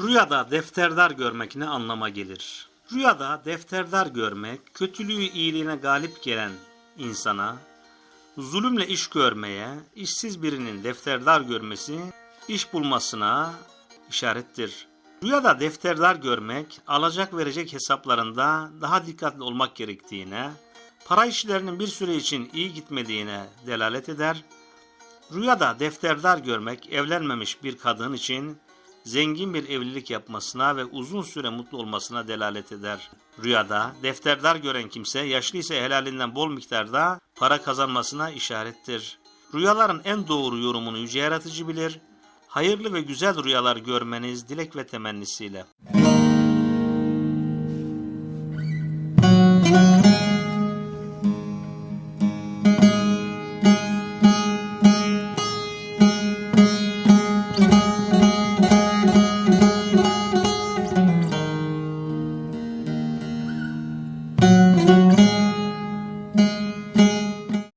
Rüyada defterdar görmek ne anlama gelir? Rüyada defterdar görmek, kötülüğü iyiliğine galip gelen insana, zulümle iş görmeye, işsiz birinin defterdar görmesi, iş bulmasına işarettir. Rüyada defterdar görmek, alacak verecek hesaplarında daha dikkatli olmak gerektiğine, para işlerinin bir süre için iyi gitmediğine delalet eder. Rüyada defterdar görmek evlenmemiş bir kadın için zengin bir evlilik yapmasına ve uzun süre mutlu olmasına delalet eder. Rüyada defterdar gören kimse yaşlı ise helalinden bol miktarda para kazanmasına işarettir. Rüyaların en doğru yorumunu yüce yaratıcı bilir. Hayırlı ve güzel rüyalar görmeniz dilek ve temennisiyle.